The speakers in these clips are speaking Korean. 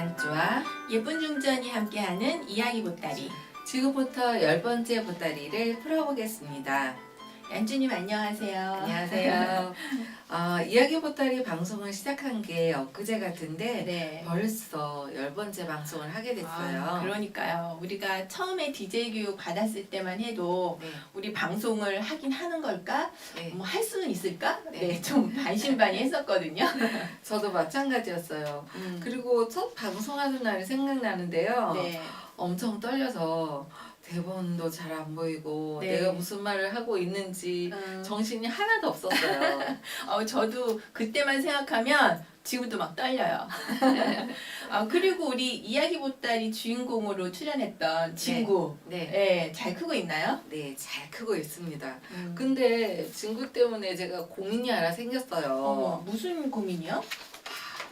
얀쭈와 예쁜 중전이 함께하는 이야기 보따리. 지금부터 열 번째 보따리를 풀어보겠습니다. 얀쭈님 안녕하세요. 안녕하세요. 어, 이야기 보따리 방송을 시작한 게 엊그제 같은데 네. 벌써 열 번째 방송을 하게 됐어요. 아, 그러니까요. 우리가 처음에 DJ 교육 받았을 때만 해도 네, 우리 방송을 하긴 하는 걸까? 네. 뭐 할 수는 있을까? 네. 네, 좀 반신반의했었거든요. 저도 마찬가지였어요. 음, 그리고 첫 방송하는 날이 생각나는데요. 네. 엄청 떨려서 대본도 잘 안 보이고 네. 내가 무슨 말을 하고 있는지 음, 정신이 하나도 없었어요. 어, 저도 그때만 생각하면 지금도 막 떨려요. 아, 그리고 우리 이야기 보따리 주인공으로 출연했던 친구. 네, 네, 잘 크고 있나요? 네, 잘 크고 있습니다. 음. 근데 친구 때문에 제가 고민이 하나 생겼어요. 어머, 무슨 고민이요?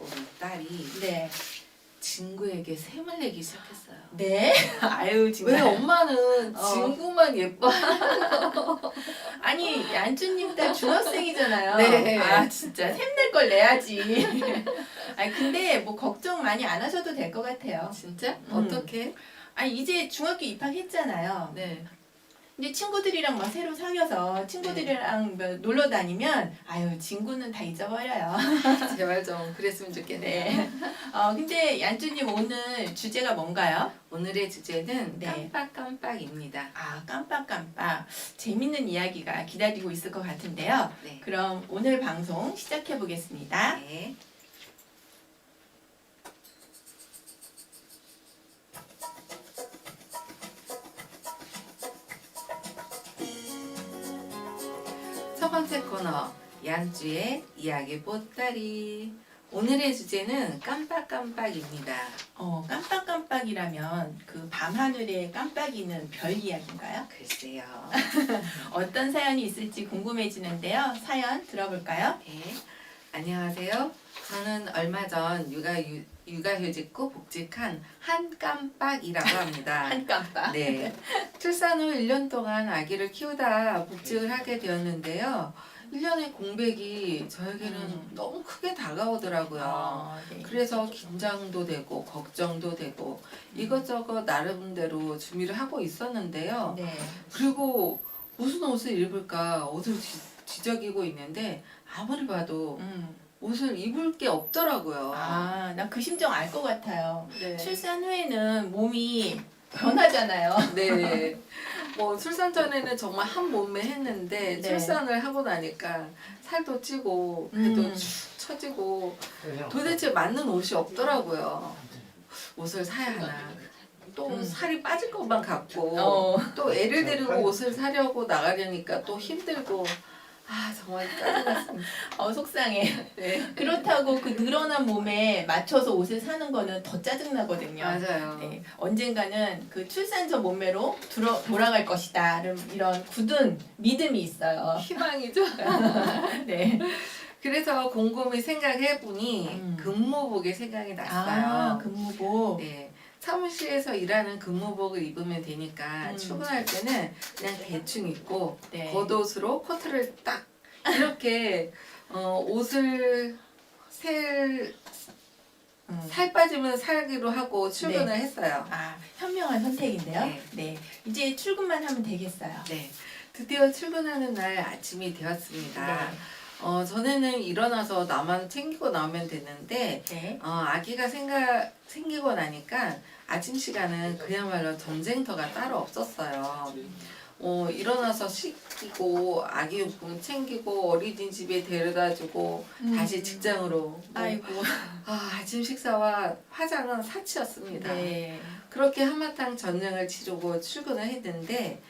우리 딸이 네. 친구에게 셈을 내기 시작했어요. 네? 아유, 왜 정말. 엄마는 어. 친구만 예뻐? 아니, 얀쭈님 딸 중학생이잖아요. 네. 아, 진짜 샘낼 걸 내야지. 아니, 근데 뭐 걱정 많이 안 하셔도 될 것 같아요. 진짜? 음. 어떻게? 아니, 이제 중학교 입학했잖아요. 네. 근데 친구들이랑 막 새로 사귀어서 친구들이랑 뭐 놀러 다니면 아유, 친구는 다 잊어버려요. 제발 좀 그랬으면 좋겠네요. 네. 어, 근데 얀쭈님 오늘 주제가 뭔가요? 오늘의 주제는 네. 깜빡깜빡입니다. 아, 깜빡깜빡. 재밌는 이야기가 기다리고 있을 것 같은데요. 네. 그럼 오늘 방송 시작해 보겠습니다. 네. 번째 코너 얀주의 이야기 보따리 오늘의 주제는 깜빡깜빡입니다. 어, 깜빡깜빡이라면 그 밤하늘의 깜빡이는 별 이야기인가요? 글쎄요. 어떤 사연이 있을지 궁금해지는데요. 사연 들어볼까요? 네. 안녕하세요. 저는 얼마 전 육아 유, 육아휴직 후 복직한 한깜빡이라고 합니다. 한 깜빡. 네. 출산 후 1년 동안 아기를 키우다 복직을 하게 되었는데요. 1년의 공백이 저에게는 음. 너무 크게 다가오더라고요. 어, 네. 그래서 긴장도 되고 걱정도 되고 이것저것 나름대로 준비를 하고 있었는데요. 네. 그리고 무슨 옷을 입을까 옷을 뒤, 뒤적이고 있는데 아무리 봐도 음. 옷을 입을 게 없더라고요. 아, 나그 심정 알 것 같아요. 네. 출산 후에는 몸이 변하잖아요. 네. 뭐 출산 전에는 정말 한 몸매 했는데 네. 출산을 하고 나니까 살도 찌고 배도 음. 축 처지고 도대체 맞는 옷이 없더라고요. 옷을 사야 하나. 또 음. 살이 빠질 것만 같고 어. 또 애를 데리고 옷을 사려고 나가려니까 또 힘들고 아 정말 짜증났습니다. 어, 속상해. 네. 그렇다고 그 늘어난 몸에 맞춰서 옷을 사는 거는 더 짜증나거든요. 맞아요. 네, 언젠가는 그 출산 전 몸매로 들어, 돌아갈 것이다. 이런, 굳은 믿음이 있어요. 희망이죠. 네. 그래서 곰곰이 생각해 보니 음. 근무복이 생각이 났어요. 아, 근무복. 네. 사무실에서 일하는 근무복을 입으면 되니까 음. 출근할 때는 그냥 대충 입고 네. 겉옷으로 코트를 딱 이렇게 어, 옷을 살, 음. 살 빠지면 살기로 하고 출근을 네. 했어요. 아, 현명한 선택인데요. 네. 네. 이제 출근만 하면 되겠어요. 네. 드디어 출근하는 날 아침이 되었습니다. 어, 전에는 일어나서 나만 챙기고 나오면 됐는데 네. 어, 아기가 생가, 생기고 나니까 아침 시간은 그야말로 전쟁터가 따로 없었어요. 어, 일어나서 씻기고 아기 용품 챙기고 어린이집에 데려다주고 음. 다시 직장으로 뭐, 아이고. 아, 아침 식사와 화장은 사치였습니다. 네. 그렇게 한바탕 전쟁을 치르고 출근을 했는데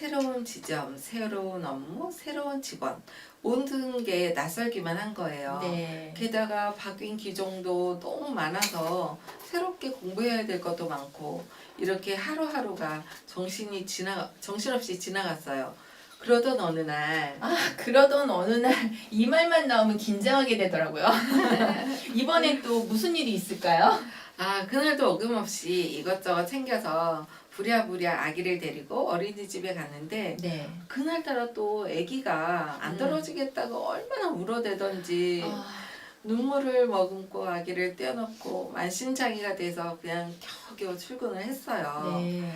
새로운 지점, 새로운 업무, 새로운 직원 모든 게 낯설기만 한 거예요. 네. 게다가 바뀐 기종도 너무 많아서 새롭게 공부해야 될 것도 많고 이렇게 하루하루가 정신이 지나 정신없이 지나갔어요. 그러던 어느 날 아, 그러던 어느 날 이 말만 나오면 긴장하게 되더라고요. 이번에 또 무슨 일이 있을까요? 아, 그날도 어김없이 이것저것 챙겨서 부랴부랴 아기를 데리고 어린이집에 갔는데 네. 그날따라 또 아기가 안 음. 떨어지겠다고 얼마나 울어대던지 아, 눈물을 머금고 아기를 떼어놓고 만신창이가 돼서 그냥 겨우겨우 출근을 했어요. 네.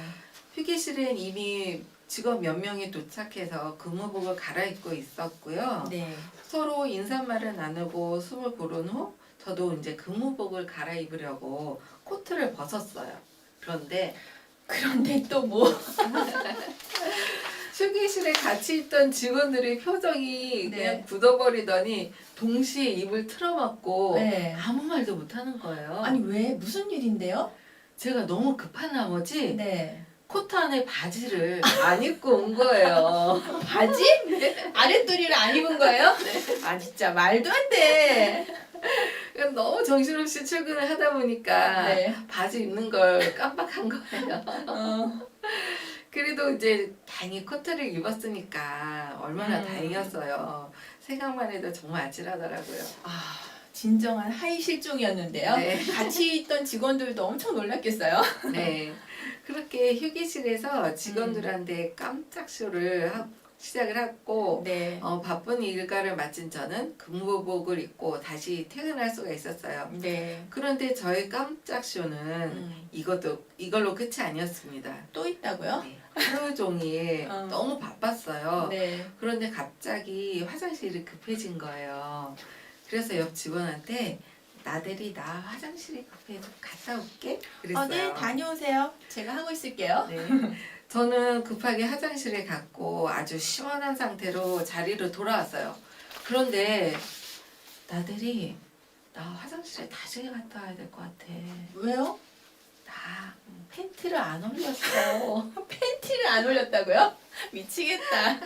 휴게실엔 이미 직원 몇 명이 도착해서 근무복을 갈아입고 있었고요. 네. 서로 인사말을 나누고 숨을 고른 후 저도 이제 근무복을 갈아입으려고 코트를 벗었어요. 그런데 그런데 또 뭐? 휴게실에 같이 있던 직원들의 표정이 네. 그냥 굳어버리더니 동시에 입을 틀어막고 네. 아무 말도 못하는 거예요. 아니 왜 무슨 일인데요? 제가 너무 급한 나머지 네. 코트 안에 바지를 안 입고 온 거예요. 바지? 아랫도리를 안 입은 거예요? 아 진짜 말도 안 돼. 너무 정신없이 출근을 하다 보니까 네. 바지 입는 걸 깜빡한 거예요. 어. 그래도 이제 다행히 코트를 입었으니까 얼마나 음. 다행이었어요. 생각만 해도 정말 아찔하더라고요. 아 진정한 하이 실종이었는데요. 네. 같이 있던 직원들도 엄청 놀랐겠어요. 네. 그렇게 휴게실에서 직원들한테 깜짝 쇼를 하, 시작을 했고 네. 어, 바쁜 일과를 마친 저는 근무복을 입고 다시 퇴근할 수가 있었어요. 네. 그런데 저의 깜짝 쇼는 음. 이것도 이걸로 끝이 아니었습니다. 또 있다고요? 네. 하루 종일 어. 너무 바빴어요. 네. 그런데 갑자기 화장실이 급해진 거예요. 그래서 옆 직원한테 나들이 나 화장실이 급해 좀 갔다 올게 그랬어요. 어, 네 다녀오세요. 제가 하고 있을게요. 네. 저는 급하게 화장실에 갔고 아주 시원한 상태로 자리로 돌아왔어요. 그런데 나들이 나 화장실에 나중에 갔다 와야 될 것 같아. 왜요? 나 팬티를 안 올렸어. 팬티를 안 올렸다고요? 미치겠다.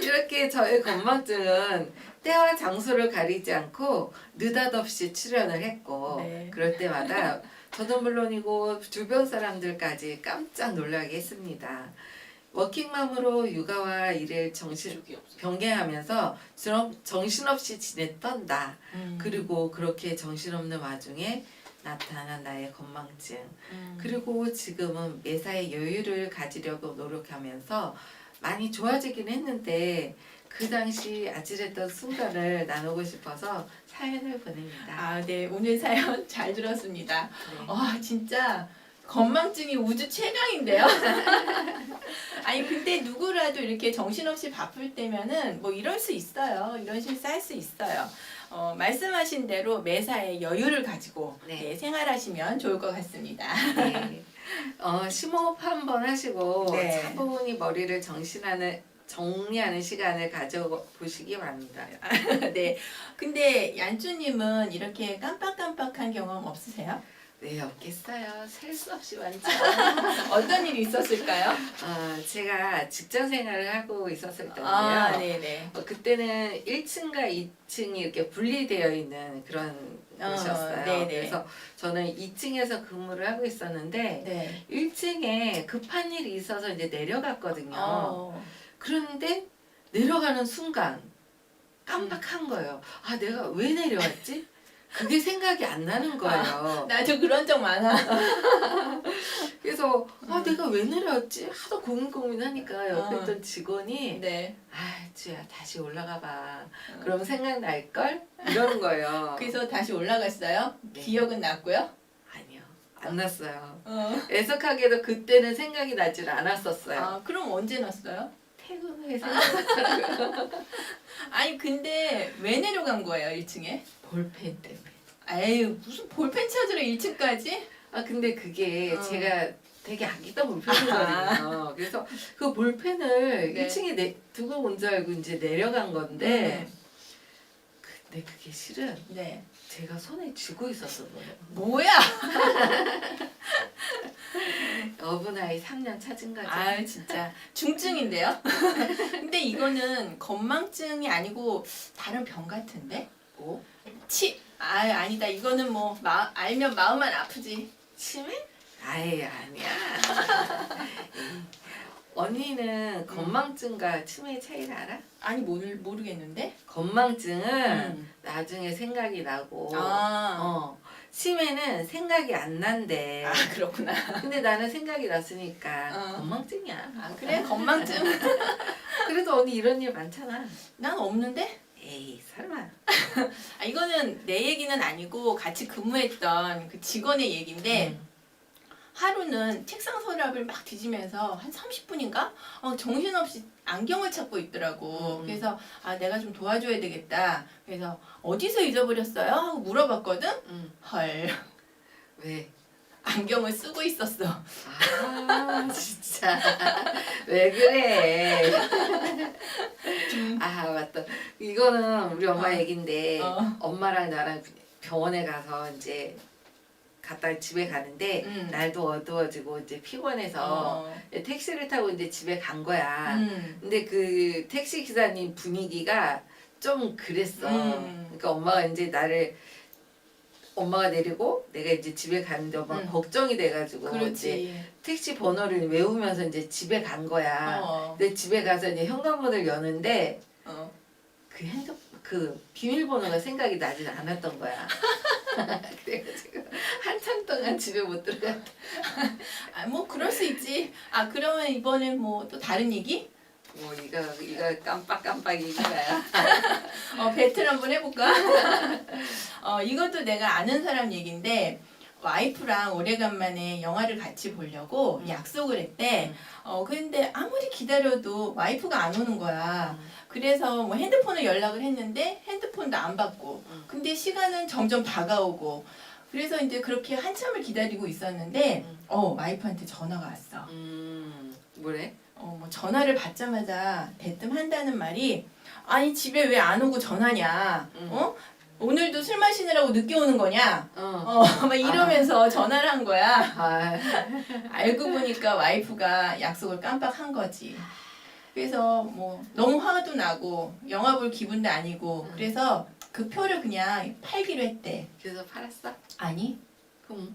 이렇게 저의 건망증은 때와 장소를 가리지 않고 느닷없이 출연을 했고 네. 그럴 때마다 저도 물론이고 주변 사람들까지 깜짝 놀라게 했습니다. 워킹맘으로 육아와 일을 정신 병행하면서 정- 정신없이 지냈던 나 음. 그리고 그렇게 정신없는 와중에 나타난 나의 건망증 음. 그리고 지금은 매사에 여유를 가지려고 노력하면서 많이 좋아지긴 했는데 그 당시 아찔했던 순간을 나누고 싶어서 사연을 보냅니다. 아, 네. 오늘 사연 잘 들었습니다. 네. 와, 진짜 건망증이 우주 최강인데요. 아니, 근데 누구라도 이렇게 정신없이 바쁠 때면은 뭐 이럴 수 있어요. 이런 실 쌓일 수 있어요. 어, 말씀하신 대로 매사에 여유를 가지고 네. 네, 생활하시면 좋을 것 같습니다. 네. 어, 심호흡 한번 하시고 네. 차분히 머리를 정신하는 정리하는 시간을 가져보시기 바랍니다. 네. 근데 얀쭈님은 이렇게 깜빡깜빡한 경험 없으세요? 왜 없겠어요? 셀 수 없이 많죠. 어떤 일이 있었을까요? 어, 제가 직장 생활을 하고 있었을 때인데요. 아, 네네. 어, 그때는 1층과 2층이 이렇게 분리되어 있는 그런 어, 곳이었어요. 네네. 그래서 저는 2층에서 근무를 하고 있었는데 네. 1층에 급한 일이 있어서 이제 내려갔거든요. 어. 그런데 내려가는 순간 깜빡한 거예요. 아, 내가 왜 내려왔지? 그게 생각이 안 나는 거예요. 나도 그런 적 많아. 그래서 아, 음. 내가 왜 내려왔지? 하도 고민 고민하니까 옆에 어. 있던 직원이 네. 아, 주야 다시 올라가 봐. 그럼 생각날 걸? 이러는 거예요. 그래서 다시 올라갔어요. 네. 기억은 났고요. 아니요. 안 났어요. 어. 애석하게도 그때는 생각이 나질 않았었어요. 아, 그럼 언제 났어요? 퇴근 후에 생각났다고요. 아니, 근데 왜 내려간 거예요, 1층에? 볼펜 때문에. 에휴, 무슨 볼펜 찾으러 1층까지? 아 근데 그게 어. 제가 되게 아끼던 볼펜이거든요. 그래서 그 볼펜을 네. 1층에 내, 두고 온 줄 알고 이제 내려간 건데 근데 그게 실은 네. 제가 손에 쥐고 있었던 거예요. 뭐야? 어분아이 3년 찾은 거죠. 아, 진짜. 중증인데요? 근데 이거는 건망증이 아니고 다른 병 같은데? 뭐? 치. 아, 아니다. 이거는 뭐 마, 알면 마음만 아프지. 치매? 아예 아니야. 언니는 건망증과 치매의 차이를 알아? 아니, 모르, 모르겠는데? 건망증은 음. 나중에 생각이 나고 아. 어, 치매는 생각이 안 난대. 아, 그렇구나. 근데 나는 생각이 났으니까 어. 건망증이야. 아, 그래? 건망증? 그래도 언니 이런 일 많잖아. 난 없는데? 에이 설마. 아, 이거는 내 얘기는 아니고 같이 근무했던 그 직원의 얘기인데 음. 하루는 책상 서랍을 막 뒤지면서 한 30분인가? 어, 정신없이 안경을 찾고 있더라고. 음. 그래서 아 내가 좀 도와줘야 되겠다. 그래서 어디서 잊어버렸어요? 하고 물어봤거든. 음. 헐 왜? 안경을 쓰고 있었어. 아 진짜 왜 그래? 아 맞다. 이거는 우리 엄마 어. 얘긴데 어. 엄마랑 나랑 병원에 가서 이제 갔다 집에 가는데 음. 날도 어두워지고 이제 피곤해서 어. 택시를 타고 이제 집에 간 거야. 음. 근데 그 택시 기사님 분위기가 좀 그랬어. 음. 그러니까 엄마가 이제 나를 엄마가 내리고 내가 이제 집에 가는데 엄마가 음. 걱정이 돼가지고 이제 그렇지. 택시 번호를 외우면서 이제 집에 간 거야. 어. 근데 집에 가서 이제 현관문을 여는데 어. 그 핸드 그 비밀번호가 생각이 나지 않았던 거야. 그래가지고 한참 동안 집에 못 들어갔다. 아, 뭐 그럴 수 있지. 아 그러면 이번엔 뭐 또 다른 얘기? 뭐 이거 이거 깜빡깜빡 이거야. 어 배틀 한번 해볼까? 어 이것도 내가 아는 사람 얘긴데 와이프랑 오래간만에 영화를 같이 보려고 음. 약속을 했대. 음. 어 근데 아무리 기다려도 와이프가 안 오는 거야. 음. 그래서 뭐 핸드폰을 연락을 했는데 핸드폰도 안 받고. 음. 근데 시간은 점점 다가오고. 그래서 이제 그렇게 한참을 기다리고 있었는데 음. 어 와이프한테 전화가 왔어. 음 뭐래? 어, 뭐 전화를 받자마자 대뜸 한다는 말이 아니 집에 왜 안 오고 전화냐? 음. 어? 오늘도 술 마시느라고 늦게 오는 거냐? 어. 어, 막 이러면서 전화를 한 거야. 아, 알고 보니까 와이프가 약속을 깜빡한 거지. 그래서 뭐 너무 화도 나고 영화 볼 기분도 아니고 그래서 그 표를 그냥 팔기로 했대. 그래서 팔았어? 아니 그럼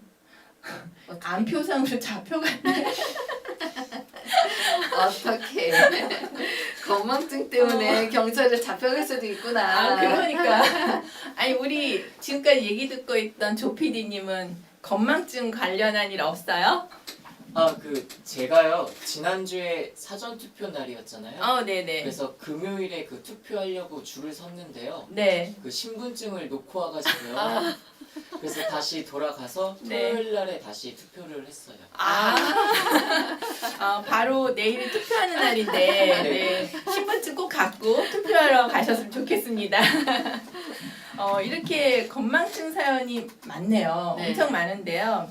안표상으로 잡혀갔대. 어떻게? 건망증 때문에 경찰에 잡혀갈 수도 있구나. 아 그러니까 아니 우리 지금까지 얘기 듣고 있던 조 PD님은 건망증 관련한 일 없어요? 아 그 제가요 지난주에 사전 투표 날이었잖아요. 어 네네 그래서 금요일에 그 투표하려고 줄을 섰는데요. 네 그 신분증을 놓고 와가지고요. 그래서 다시 돌아가서 네. 토요일 날에 다시 투표를 했어요. 아, 아, 바로 내일이 투표하는 날인데 네. 신분증 꼭 갖고 투표하러 가셨으면 좋겠습니다. 어, 이렇게 건망증 사연이 많네요. 네. 엄청 많은데요.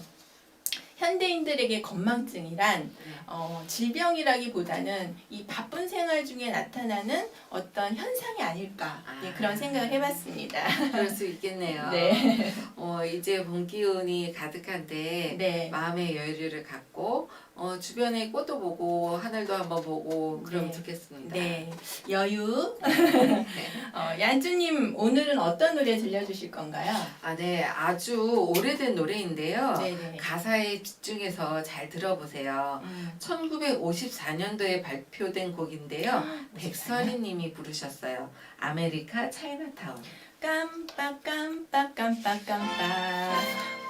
현대인들에게 건망증이란 네. 어, 질병이라기보다는 이 바쁜 생활 중에 나타나는 어떤 현상이 아닐까 예, 그런 생각을 해봤습니다. 그럴 수 있겠네요. 네, 어, 이제 봄 기운이 가득한데 네, 마음의 여유를 갖고 어, 주변에 꽃도 보고 하늘도 한번 보고 그러면 네. 좋겠습니다. 네, 여유. 네. 어, 얀주님 오늘은 어떤 노래 들려주실 건가요? 아, 네, 아주 오래된 노래인데요. 네네. 가사에 집중해서 잘 들어보세요. 음. 1954년도에 발표된 곡인데요. 백설이 님이 부르셨어요. 아메리카 차이나타운. 깜빡 깜빡 깜빡 깜빡.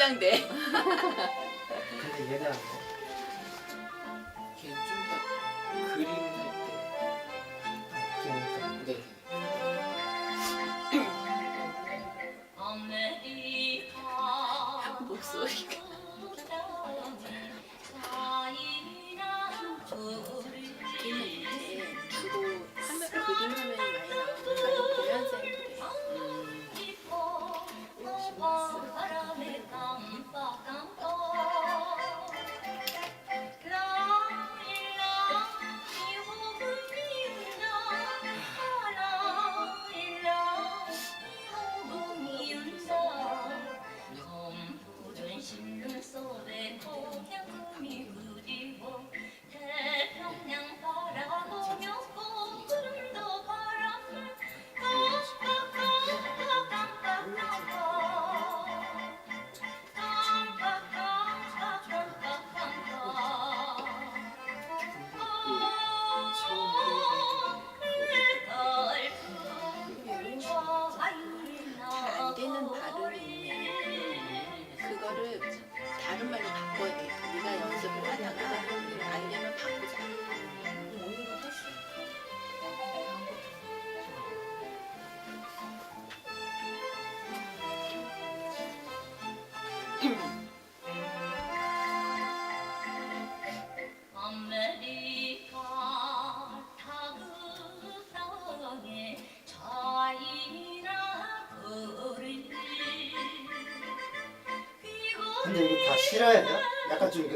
긴장돼. 근데 얘는 걔좀더 그림 할 그러니까 때. 네.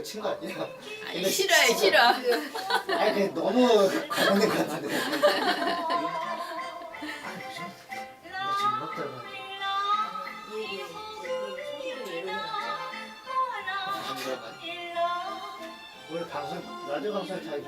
친 거 아니야? 아니, 근데 싫어요, 싫어. 아니 그게 너무 관련된 것 같은데. 아 무슨? 나 지금 먹다가 오늘 방송 라디오 방송 타이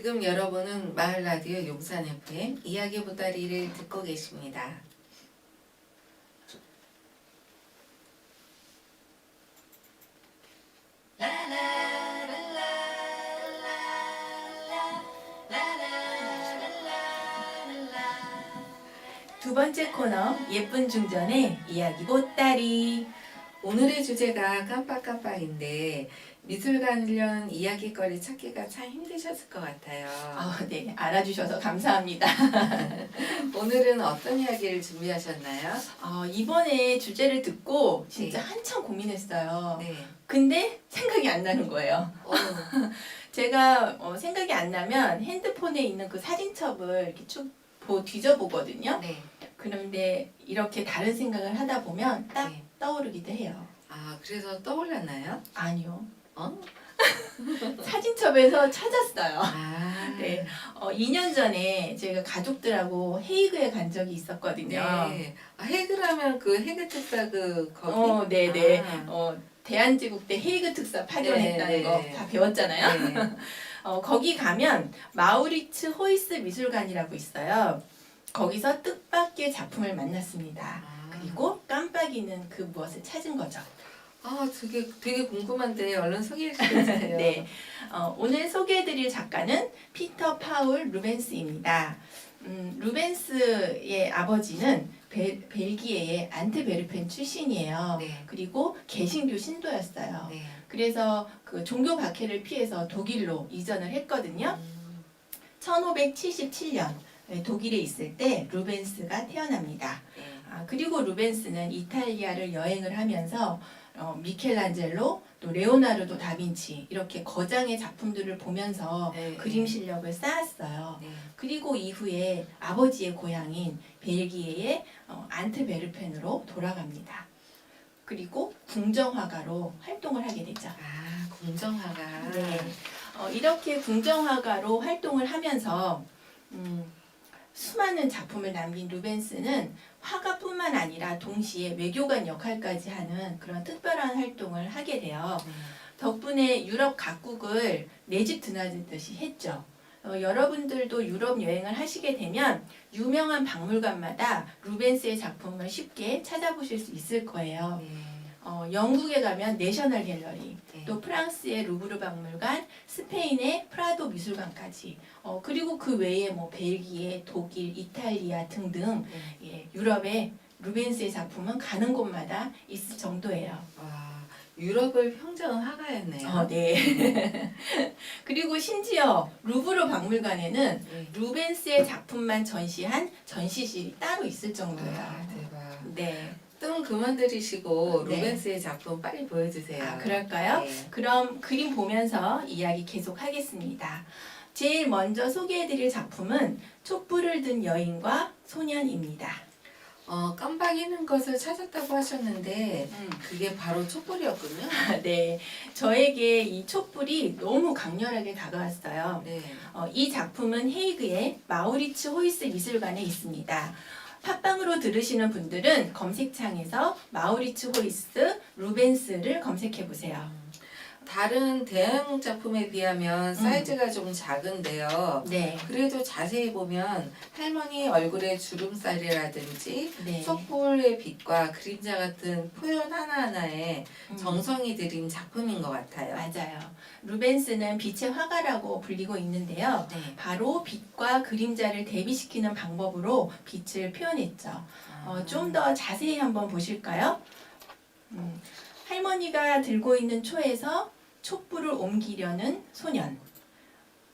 지금 여러분은 마을 라디오 용산 FM 이야기 보다리를 듣고 계십니다. 두 번째 코너 예쁜 중전의 이야기 보따리. 오늘의 주제가 깜빡깜빡인데 미술 관련 이야기거리 찾기가 참 힘드셨을 것 같아요. 아, 네, 알아주셔서 감사합니다. 오늘은 어떤 이야기를 준비하셨나요? 어, 이번에 주제를 듣고 진짜 네. 한참 고민했어요. 네. 근데 생각이 안 나는 거예요. 어, 제가 어, 생각이 안 나면 핸드폰에 있는 그 사진첩을 이렇게 쭉 보, 뒤져보거든요. 네. 그런데 이렇게 다른 생각을 하다 보면 딱 네. 떠오르기도 해요. 아, 그래서 떠올랐나요? 아니요. 어? 사진첩에서 찾았어요. 아, 네. 어, 2년 전에 제가 가족들하고 헤이그에 간 적이 있었거든요. 네. 아, 헤그라면 그 헤그 특사 그 거기? 어, 네네. 아. 어, 대한제국대 헤이그 특사 파견했다는 네, 네. 거 다 배웠잖아요. 네. 어, 거기 가면 마우리츠 호이스 미술관이라고 있어요. 거기서 뜻밖의 작품을 만났습니다. 아. 그리고 깜빡이는 그 무엇을 찾은 거죠. 아, 되게 되게 궁금한데 얼른 소개해 주세요. 네. 어, 오늘 소개해드릴 작가는 피터 파울 루벤스입니다. 음, 루벤스의 아버지는 벨, 벨기에의 안트베르펜 출신이에요. 네. 그리고 개신교 신도였어요. 네. 그래서 그 종교 박해를 피해서 독일로 이전을 했거든요. 음, 1577년 독일에 있을 때 루벤스가 태어납니다. 네. 아, 그리고 루벤스는 이탈리아를 여행을 하면서 어, 미켈란젤로 또 레오나르도 다빈치 이렇게 거장의 작품들을 보면서 네. 그림 실력을 쌓았어요. 네. 그리고 이후에 아버지의 고향인 벨기에의 어, 안트베르펜으로 돌아갑니다. 그리고 궁정화가로 활동을 하게 되죠. 아, 공정화가. 네. 어, 이렇게 궁정화가로 활동을 하면서 음, 수많은 작품을 남긴 루벤스는 화가뿐만 아니라 동시에 외교관 역할까지 하는 그런 특별한 활동을 하게 돼요. 네. 덕분에 유럽 각국을 내 집 드나들듯이 했죠. 어, 여러분들도 유럽 여행을 하시게 되면 유명한 박물관마다 루벤스의 작품을 쉽게 찾아보실 수 있을 거예요. 네. 어, 영국에 가면 내셔널 갤러리, 네. 또 프랑스의 루브르 박물관, 스페인의 프라도 미술관까지, 어, 그리고 그 외에 뭐 벨기에, 독일, 이탈리아 등등 네. 예, 유럽의 루벤스의 작품은 가는 곳마다 있을 정도예요. 와, 유럽을 평정한 화가였네요. 어, 네. 그리고 심지어 루브르 박물관에는 네. 루벤스의 작품만 전시한 전시실이 따로 있을 아, 정도예요. 대박. 네. 뜸 그만 들이시고 네. 루벤스의 작품 빨리 보여주세요. 아, 그럴까요? 네. 그럼 그림 보면서 이야기 계속 하겠습니다. 제일 먼저 소개해드릴 작품은 촛불을 든 여인과 소년입니다. 어, 깜빡이는 것을 찾았다고 하셨는데 음. 그게 바로 촛불이었군요. 네, 저에게 이 촛불이 너무 강렬하게 다가왔어요. 네. 어, 이 작품은 헤이그의 마우리츠 호이스 미술관에 있습니다. 팟빵으로 들으시는 분들은 검색창에서 마우리츠 호이스 루벤스를 검색해 보세요. 다른 대형 작품에 비하면 사이즈가 좀 작은데요. 네. 그래도 자세히 보면 할머니 얼굴의 주름살이라든지 네. 촛불의 빛과 그림자 같은 표현 하나하나에 음. 정성이 들인 작품인 것 같아요. 맞아요. 루벤스는 빛의 화가라고 불리고 있는데요. 네. 바로 빛과 그림자를 대비시키는 방법으로 빛을 표현했죠. 어, 좀 더 자세히 한번 보실까요? 음, 할머니가 들고 있는 초에서 촛불을 옮기려는 소년.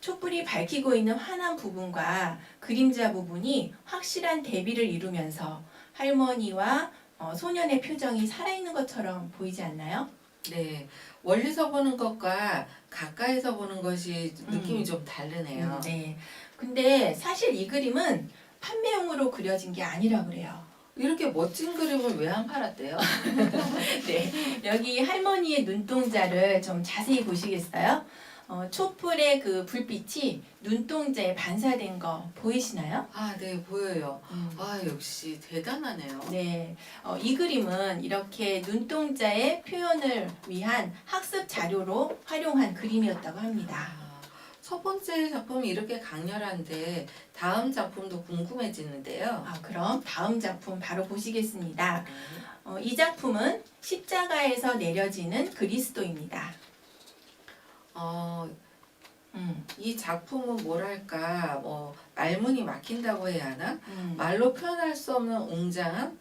촛불이 밝히고 있는 환한 부분과 그림자 부분이 확실한 대비를 이루면서 할머니와 어, 소년의 표정이 살아있는 것처럼 보이지 않나요? 네. 멀리서 보는 것과 가까이서 보는 것이 느낌이 음. 좀 다르네요. 음, 네. 근데 사실 이 그림은 판매용으로 그려진 게 아니라 그래요. 이렇게 멋진 그림을 왜 안 팔았대요? 네, 여기 할머니의 눈동자를 좀 자세히 보시겠어요? 어, 촛불의 그 불빛이 눈동자에 반사된 거 보이시나요? 아, 네, 보여요. 아, 역시 대단하네요. 네, 어, 이 그림은 이렇게 눈동자의 표현을 위한 학습 자료로 활용한 그림이었다고 합니다. 아, 첫 번째 작품이 이렇게 강렬한데 다음 작품도 궁금해지는데요. 아, 그럼 다음 작품 바로 보시겠습니다. 어, 이 작품은 십자가에서 내려지는 그리스도입니다. 어, 음, 이 작품은 뭐랄까 뭐 말문이 막힌다고 해야 하나? 음. 말로 표현할 수 없는 웅장함?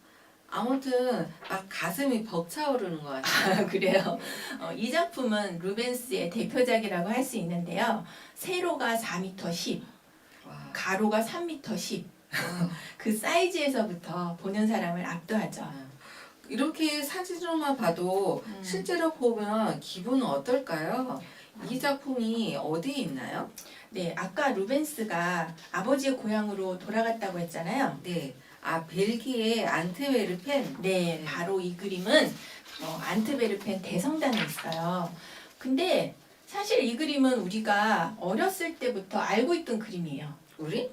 아무튼 막 가슴이 벅차오르는 것 같아요. 아, 그래요. 어, 이 작품은 루벤스의 대표작이라고 할 수 있는데요. 세로가 4m 10, 와, 가로가 3m 10. 그 사이즈에서부터 보는 사람을 압도하죠. 아, 이렇게 사진으로만 봐도 음. 실제로 보면 기분은 어떨까요? 이 작품이 어디에 있나요? 네, 아까 루벤스가 아버지의 고향으로 돌아갔다고 했잖아요. 네, 아 벨기에 안트베르펜. 네, 바로 이 그림은 어, 안트베르펜 대성당에 있어요. 근데 사실 이 그림은 우리가 어렸을 때부터 알고 있던 그림이에요. 우리?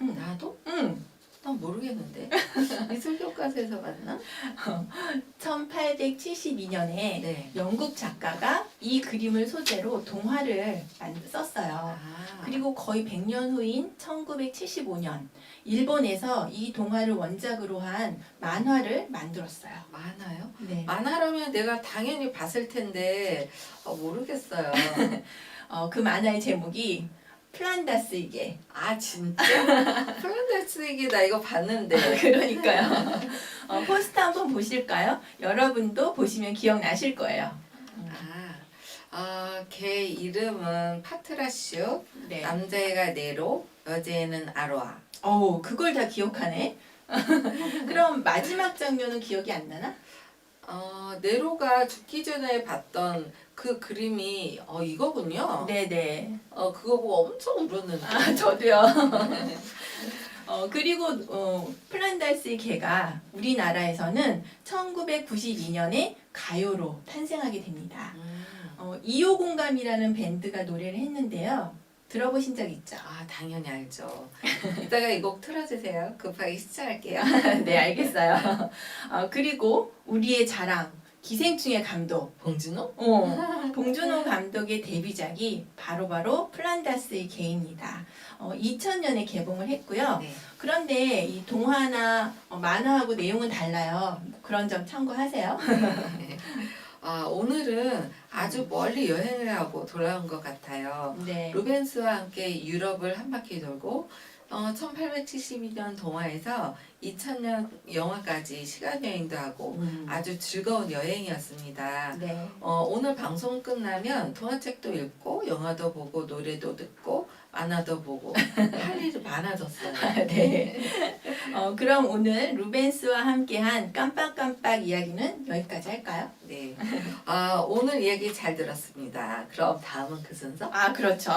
응. 나도? 응. 난 모르겠는데. 미술 교과서에서 봤나? 1872년에 네. 영국 작가가 이 그림을 소재로 동화를 만- 썼어요. 아, 그리고 거의 100년 후인 1975년 일본에서 이 동화를 원작으로 한 만화를 만들었어요. 많아요? 네. 만화라면 내가 당연히 봤을 텐데 어, 모르겠어요. 어, 그 만화의 제목이 플란다스 이게. 아 진짜? 플란다스에게 나 이거 봤는데. 그러니까요. 어, 포스터 한번 보실까요? 여러분도 보시면 기억나실 거예요. 아, 아, 걔 이름은 파트라슈, 네. 남자애가 네로, 여자애는 아로아. 어우, 그걸 다 기억하네. 그럼 마지막 장면은 기억이 안 나나? 어, 네로가 죽기 전에 봤던 그 그림이 어 이거군요. 네네. 어 그거 보고 엄청 울었는데. 아, 저도요. 어, 그리고 어, 플란달스의 개가 우리나라에서는 1992년에 가요로 탄생하게 됩니다. 음, 어, 이호공감이라는 밴드가 노래를 했는데요. 들어보신 적 있죠? 아 당연히 알죠. 이따가 이 곡 틀어주세요. 급하게 시작할게요. 네, 알겠어요. 어, 그리고 우리의 자랑, 기생충의 감독, 봉준호? 어, 봉준호 감독의 데뷔작이 바로 바로 플란다스의 개입니다. 어, 2000년에 개봉을 했고요. 네. 그런데 이 동화나 어, 만화하고 내용은 달라요. 그런 점 참고하세요. 아 오늘은 아주 멀리 여행을 하고 돌아온 것 같아요. 네. 루벤스와 함께 유럽을 한 바퀴 돌고 어, 1872년 동화에서 2000년 영화까지 시간 여행도 하고 음. 아주 즐거운 여행이었습니다. 네. 어, 오늘 방송 끝나면 동화책도 읽고 영화도 보고 노래도 듣고 만화도 보고 할 일이 많아졌어요. 네. 어, 그럼 오늘 루벤스와 함께한 깜빡깜빡 이야기는 여기까지 할까요? 네. 아, 오늘 이야기 잘 들었습니다. 그럼 다음은 그 순서? 아, 그렇죠.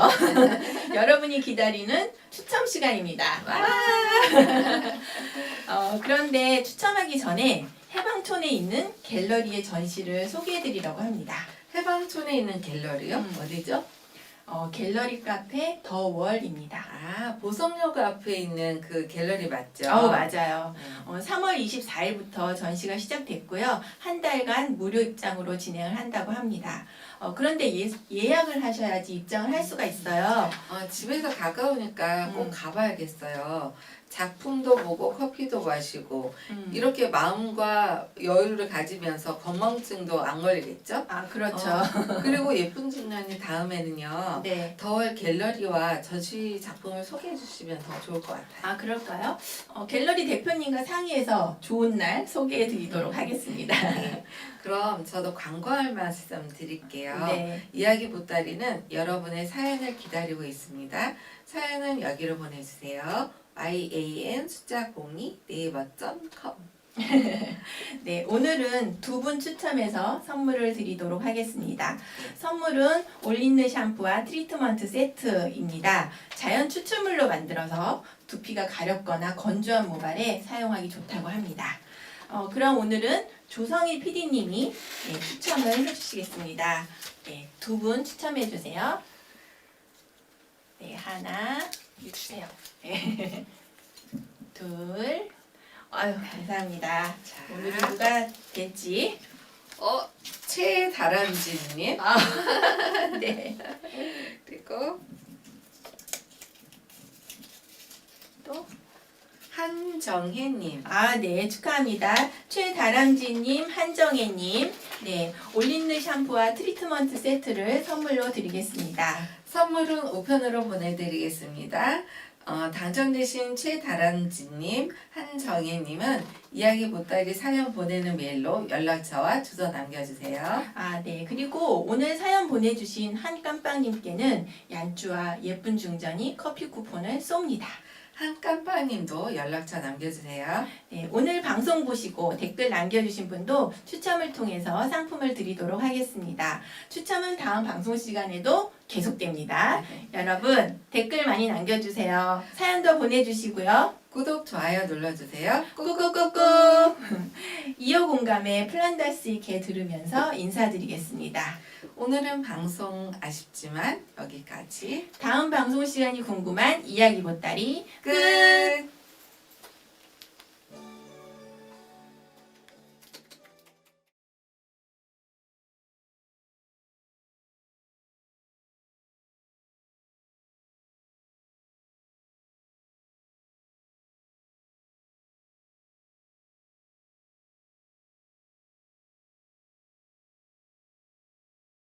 여러분이 기다리는 추첨 시간입니다. 어, 그런데 추첨하기 전에 해방촌에 있는 갤러리의 전시를 소개해드리려고 합니다. 해방촌에 있는 갤러리요? 음. 어디죠? 어, 갤러리 카페 더 월입니다. 아 보성역 앞에 있는 그 갤러리 맞죠? 어, 맞아요. 음. 어, 3월 24일부터 전시가 시작됐고요. 한 달간 무료 입장으로 진행을 한다고 합니다. 어, 그런데 예, 예약을 하셔야지 입장을 할 수가 있어요. 어, 집에서 가까우니까 꼭 음. 가봐야겠어요. 작품도 보고 커피도 마시고 음. 이렇게 마음과 여유를 가지면서 건망증도 안 걸리겠죠? 아, 그렇죠. 어, 그리고 예쁜 중년이 다음에는요. 네. 더월 갤러리와 전시 작품을 소개해 주시면 더 좋을 것 같아요. 아, 그럴까요? 어, 갤러리 대표님과 상의해서 좋은 날 소개해 드리도록 하겠습니다. 네. 그럼 저도 광고할 말씀 드릴게요. 네. 이야기 보따리는 여러분의 사연을 기다리고 있습니다. 사연은 여기로 보내주세요. Yan 숫자 02 네이버.com 네, 오늘은 두 분 추첨해서 선물을 드리도록 하겠습니다. 선물은 올린느 샴푸와 트리트먼트 세트입니다. 자연 추출물로 만들어서 두피가 가렵거나 건조한 모발에 사용하기 좋다고 합니다. 어, 그럼 오늘은 조성희 PD님이 네, 추첨을 해주시겠습니다. 네, 두 분 추첨해 주세요. 네, 하나, 주세요. 네. 둘, 아유, 감사합니다. 자, 오늘은 누가 됐지? 어 최다람쥐님 아, 네. 그리고 또? 한정혜님 아, 네. 축하합니다. 최다람쥐님, 한정혜님. 네. 올린느 샴푸와 트리트먼트 세트를 선물로 드리겠습니다. 선물은 우편으로 보내드리겠습니다. 어, 당첨되신 최다람쥐님, 한정혜님은 이야기 보따리 사연 보내는 메일로 연락처와 주소 남겨주세요. 아, 네. 그리고 오늘 사연 보내주신 한깜빵님께는 얀쭈와 예쁜 중전이 커피 쿠폰을 쏩니다. 한깜빵님도 연락처 남겨주세요. 네, 오늘 방송 보시고 댓글 남겨주신 분도 추첨을 통해서 상품을 드리도록 하겠습니다. 추첨은 다음 방송 시간에도 계속됩니다. 여러분 댓글 많이 남겨주세요. 사연도 보내주시고요. 구독, 좋아요 눌러주세요. 꾹꾹꾹꾹 이어 공감의 플란다스 있게 들으면서 인사드리겠습니다. 오늘은 방송 아쉽지만 여기까지 다음 방송 시간이 궁금한 이야기 보따리 끝! 끝!